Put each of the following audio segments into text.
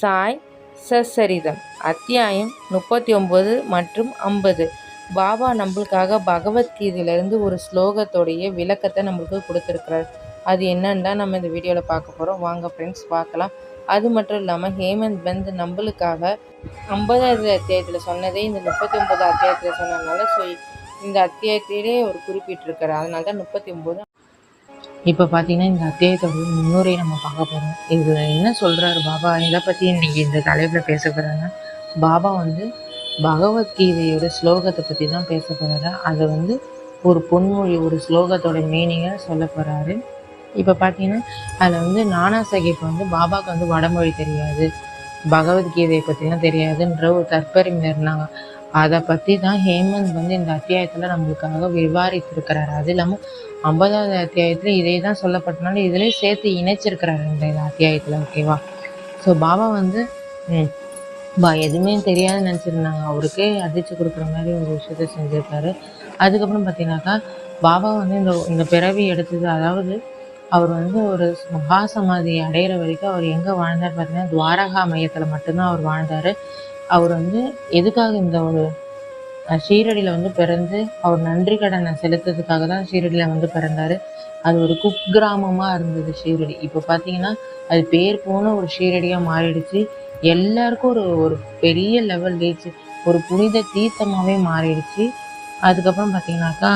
சாய் சசரிதம் அத்தியாயம் முப்பத்தி ஒம்பது மற்றும் ஐம்பது. பாபா நம்மளுக்காக பகவத்கீதையிலேருந்து ஒரு ஸ்லோகத்தோடைய விளக்கத்தை நம்மளுக்கு கொடுத்துருக்குறார். அது என்னன்னு தான் நம்ம இந்த வீடியோவில் பார்க்க போகிறோம் வாங்க ஃப்ரெண்ட்ஸ் பார்க்கலாம். அது மட்டும் இல்லாமல் ஹேமந்த் பந்த் நம்மளுக்காக ஐம்பதாவது அத்தியாயத்தில் சொன்னதே இந்த முப்பத்தி ஒம்பது அத்தியாயத்தில் சொன்னதுனால ஸோ இந்த அத்தியாயத்திலே ஒரு குறிப்பிட்டிருக்கிறார் அதனால தான் முப்பத்தி ஒம்பது இப்போ பார்த்தீங்கன்னா இந்த அத்தியாயத்தோட முன்னுரை நம்ம பார்க்க போகிறோம் இதில் என்ன சொல்கிறாரு பாபா? இதை பற்றி இன்றைக்கி இந்த தலைப்பில் பேச போகிறாங்கன்னா பாபா வந்து பகவத்கீதையோட ஸ்லோகத்தை பற்றி தான் பேச போகிறாரு அதை வந்து ஒரு பொன்மொழி ஒரு ஸ்லோகத்தோட மீனிங்கை சொல்ல போகிறாரு இப்போ பார்த்தீங்கன்னா அதில் வந்து நானா சாஹிப் வந்து பாபாவுக்கு வந்து வடமொழி தெரியாது. பகவத்கீதையை பற்றிலாம் தெரியாதுன்ற ஒரு தற்பெருமை இருந்தாங்க. அதை பற்றி தான் ஹேமந்த் வந்து இந்த அத்தியாயத்தில் நம்மளுக்காக விவாரித்திருக்கிறாரு. அது இல்லாமல் ஐம்பதாவது அத்தியாயத்தில் இதே தான் சொல்லப்பட்டனால இதிலே சேர்த்து இணைச்சிருக்கிறாரு இந்த அத்தியாயத்தில் ஓகேவா ஸோ பாபா வந்து பா எதுவுமே தெரியாது நினச்சிருந்தாங்க. அவருக்கே அதிர்ச்சி கொடுக்குற மாதிரி ஒரு விஷயத்த செஞ்சுருக்காரு. அதுக்கப்புறம் பார்த்தீங்கன்னாக்கா பாபா வந்து இந்த இந்த பிறவி எடுத்தது அதாவது அவர் வந்து ஒரு மகா சமாதி அடையிற வரைக்கும் அவர் எங்கே வாழ்ந்தார் பார்த்தீங்கன்னா துவாரகா மையத்தில் மட்டும்தான் அவர் வாழ்ந்தார். அவர் வந்து எதுக்காக இந்த ஒரு ஷீரடியில் வந்து பிறந்து அவர் நன்றி கடனை செலுத்துறதுக்காக தான் ஷீரடியில் வந்து பிறந்தார். அது ஒரு குக்கிராமமாக இருந்தது ஷீரடி. இப்போ பார்த்தீங்கன்னா அது பேர் போன ஒரு ஷீரடியாக மாறிடுச்சு. எல்லாருக்கும் ஒரு ஒரு பெரிய லெவல் ரீச் ஒரு புனித தீர்த்தமாகவே மாறிடுச்சு. அதுக்கப்புறம் பார்த்தீங்கன்னாக்கா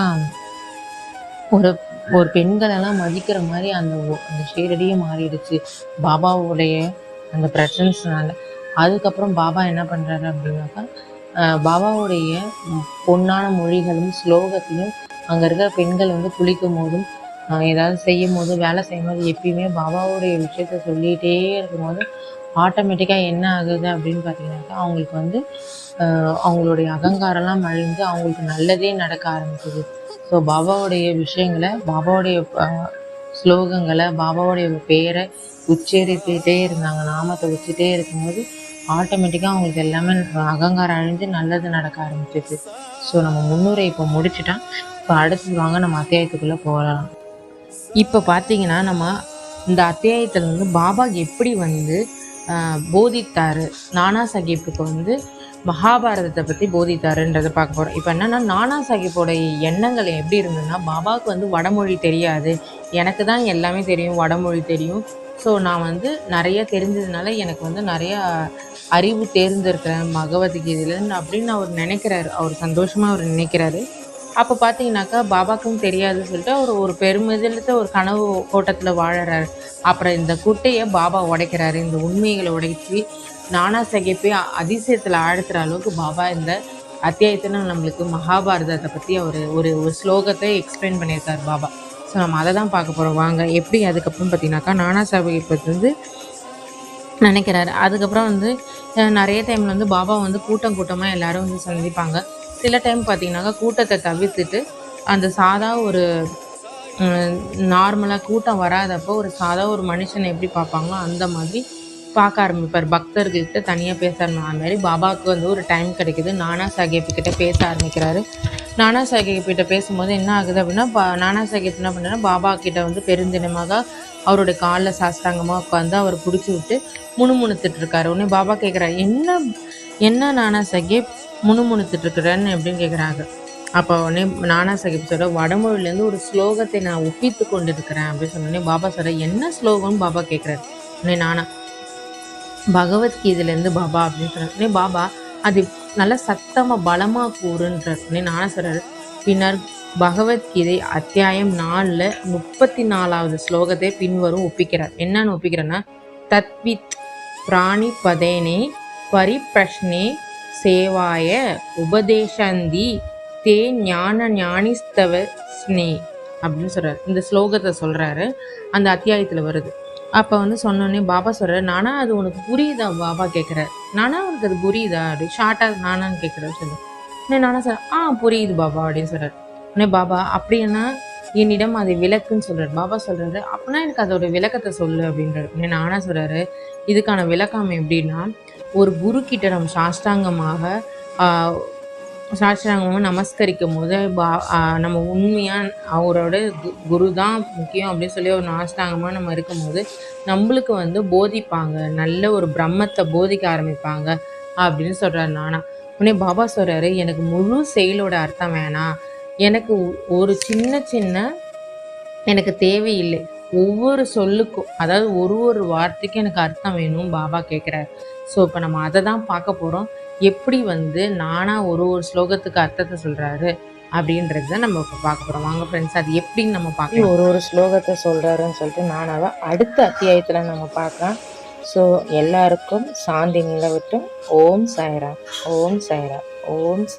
ஒரு ஒரு பெண்களெல்லாம் மதிக்கிற மாதிரி அந்த அந்த ஷீரடியே மாறிடுச்சு. பாபாவுடைய அந்த பிரசன்ஸ்னால அதுக்கப்புறம் பாபா என்ன பண்ணுறாரு அப்படின்னாக்கா பாபாவுடைய பொன்னான மொழிகளும் ஸ்லோகத்தையும் அங்கே இருக்கிற பெண்கள் வந்து குளிக்கும் போதும் ஏதாவது செய்யும் போது வேலை செய்யும் போது எப்பயுமே பாபாவுடைய விஷயத்த சொல்லிகிட்டே இருக்கும்போது ஆட்டோமேட்டிக்காக என்ன ஆகுது அப்படின்னு பார்த்தீங்கன்னாக்கா அவங்களுக்கு வந்து அவங்களுடைய அகங்காரம்லாம் அழிந்து அவங்களுக்கு நல்லதே நடக்க ஆரம்பிக்குது. ஸோ பாபாவுடைய விஷயங்களை பாபாவுடைய ஸ்லோகங்களை பாபாவுடைய பேரை உச்சரித்துட்டே இருந்தாங்க நாமத்தை வச்சுட்டே இருக்கும்போது ஆட்டோமேட்டிக்காக அவங்களுக்கு எல்லாமே அகங்காரம் அழிஞ்சு நல்லது நடக்க ஆரம்பிச்சிச்சு ஸோ நம்ம முன்னுரை இப்போ முடிச்சுட்டா இப்போ அடுத்தது வாங்க நம்ம அத்தியாயத்துக்குள்ளே போகலாம். இப்போ பார்த்தீங்கன்னா நம்ம இந்த அத்தியாயத்தில் வந்து பாபா எப்படி வந்து போதித்தார் போதித்தாரு? நானா சாஹிப்புக்கு வந்து மகாபாரதத்தை பற்றி போதித்தாருன்றதை பார்க்க போகிறோம் இப்போ என்னென்னா நானா சாஹிப்போட எண்ணங்கள் எப்படி இருந்ததுன்னா பாபாவுக்கு வந்து வடமொழி தெரியாது. எனக்கு தான் எல்லாமே தெரியும் வடமொழி தெரியும். ஸோ நான் வந்து நிறைய தெரிஞ்சதுனால எனக்கு வந்து நிறையா அறிவு தேர்ந்திருக்கிறேன் பகவத்கீதையிலேருந்து அப்படின்னு அவர் நினைக்கிறாரு. அவர் சந்தோஷமாக அவர் நினைக்கிறாரு. அப்போ பார்த்தீங்கன்னாக்கா பாபாக்கும் தெரியாதுன்னு சொல்லிட்டு அவர் ஒரு பெருமிதத்தை ஒரு கனவு ஓட்டத்தில் வாழறாரு. அப்புறம் இந்த குட்டையை பாபா உடைக்கிறாரு. இந்த உண்மைகளை உடைச்சி நானா சாஹிப்பே அதிசயத்தில் ஆழ்த்துற அளவுக்கு பாபா இந்த அத்தியாயத்தில் நம்மளுக்கு மகாபாரதத்தை பற்றி அவர் ஒரு ஒரு ஸ்லோகத்தை எக்ஸ்பிளைன் பண்ணியிருக்காரு பாபா. ஸோ நம்ம அதை தான் பார்க்க போகிறோம் வாங்க எப்படி அதுக்கப்புறம் பார்த்தீங்கன்னாக்கா நானா சாஹிப் வந்து நினைக்கிறாரு. அதுக்கப்புறம் வந்து நிறைய டைமில் வந்து பாபா வந்து கூட்டம் கூட்டமாக எல்லோரும் வந்து சந்திப்பாங்க. சில டைம் பார்த்தீங்கன்னாக்கா கூட்டத்தை தவிர்த்துட்டு அந்த சாதா ஒரு நார்மலாக கூட்டம் வராதப்போ ஒரு சாதா ஒரு மனுஷனை எப்படி பார்ப்பாங்களோ அந்த மாதிரி பார்க்க ஆரம்பிப்பார். பக்தர்கிட்ட தனியாக பேச ஆரம்பிப்பார். அந்த மாதிரி பாபாவுக்கு வந்து ஒரு டைம் கிடைக்குது. நானா சாஹேப்கிட்ட பேச ஆரம்பிக்கிறாரு. நானா சாஹேப்கிட்ட பேசும்போது என்ன ஆகுது அப்படின்னா பா நானா சாஹேப் என்ன பண்ணுறாரு பாபா கிட்ட வந்து பெருந்தினமாக அவருடைய காலில் சாஸ்தாங்கமாக உட்காந்து அவர் பிடிச்சி விட்டு முணுமுணுத்துட்டு இருக்காரு. உடனே பாபா கேட்குறாரு என்ன என்ன நானா சாஹேப் முணுமுணுத்துட்டு இருக்கிறேன்னு? எப்படின்னு கேட்குறாங்க அப்போ உடனே நானா சாஹிப் சொல்ற வடமொழியிலேருந்து ஒரு ஸ்லோகத்தை நான் ஒப்பித்து கொண்டு இருக்கிறேன் அப்படின்னு சொன்னோடனே பாபா சொல்கிற என்ன ஸ்லோகம்னு? பாபா கேட்குறாரு உடனே நானா பகவத்கீதையிலேருந்து பாபா அப்படின்னு சொன்னார் பாபா அது நல்லா சத்தமாக பலமாக கூறுன்றார். நானும் சொல்கிறார் பின்னர் பகவத்கீதை அத்தியாயம் நாலில் முப்பத்தி நாலாவது ஸ்லோகத்தை பின்வரும் ஒப்பிக்கிறார். என்னன்னு ஒப்பிக்கிறேன்னா தத்வித் பிராணி பதேனே பரிப்பிரஷ்னே சேவாய உபதேசந்தி தே ஞான ஞானிஸ்தவ ஸ்னே அப்படின்னு சொல்கிறார் இந்த ஸ்லோகத்தை சொல்கிறாரு அந்த அத்தியாயத்தில் வருது. அப்போ வந்து சொன்னோடனே பாபா சொல்கிறார் நானா அது உனக்கு புரியுதா? பாபா கேட்குறாரு நானா உனக்கு அது புரியுதா? அப்படி ஷார்ட்டாக நானான்னு கேட்குறாரு சொல்லு. உடனே நானா சார் ஆ புரியுது பாபா அப்படின்னு சொல்கிறார் உடனே பாபா அப்படின்னா என்னிடம் அதை விளக்குன்னு சொல்கிறார் பாபா சொல்கிறாரு அப்படின்னா எனக்கு அதோட விளக்கத்தை சொல்லு அப்படின்றாரு. உடனே நானா சொல்கிறாரு இதுக்கான விளக்கம் எப்படின்னா ஒரு குரு கிட்ட நம்ம சாஷ்டாங்கமாக ஆஹ், நமஸ்கரிக்கும் போது பா நம்ம உண்மையாக அவரோட கு குரு தான் முக்கியம் அப்படின்னு சொல்லி ஒரு நாஷ்டாங்கமாக நம்ம இருக்கும்போது நம்மளுக்கு வந்து போதிப்பாங்க. நல்ல ஒரு பிரம்மத்தை போதிக்க ஆரம்பிப்பாங்க அப்படின்னு சொல்கிறார் நானா. உடனே பாபா சொல்கிறாரு எனக்கு முழு செயலோட அர்த்தம் வேணாம். எனக்கு ஒரு சின்ன சின்ன எனக்கு தேவையில்லை. ஒவ்வொரு சொல்லுக்கும் அதாவது ஒரு ஒரு வார்த்தைக்கும் எனக்கு அர்த்தம் வேணும் பாபா கேட்குறாரு ஸோ இப்போ நம்ம அதை தான் பார்க்க போகிறோம் எப்படி வந்து நானா ஒரு ஒரு ஸ்லோகத்துக்கு அர்த்தத்தை சொல்கிறாரு அப்படின்றத நம்ம இப்போ பார்க்க போகிறோம் வாங்க ஃப்ரெண்ட்ஸ் அது எப்படின்னு நம்ம பார்க்கலாம். ஒரு ஒரு ஸ்லோகத்தை சொல்கிறாருன்னு சொல்லிட்டு நானாவை அடுத்த அத்தியாயத்தில் நம்ம பார்க்கலாம். ஸோ எல்லாருக்கும் சாந்தி நிலவட்டும். ஓம் சாய்ராம். ஓம் சாய்ராம். ஓம் சாய்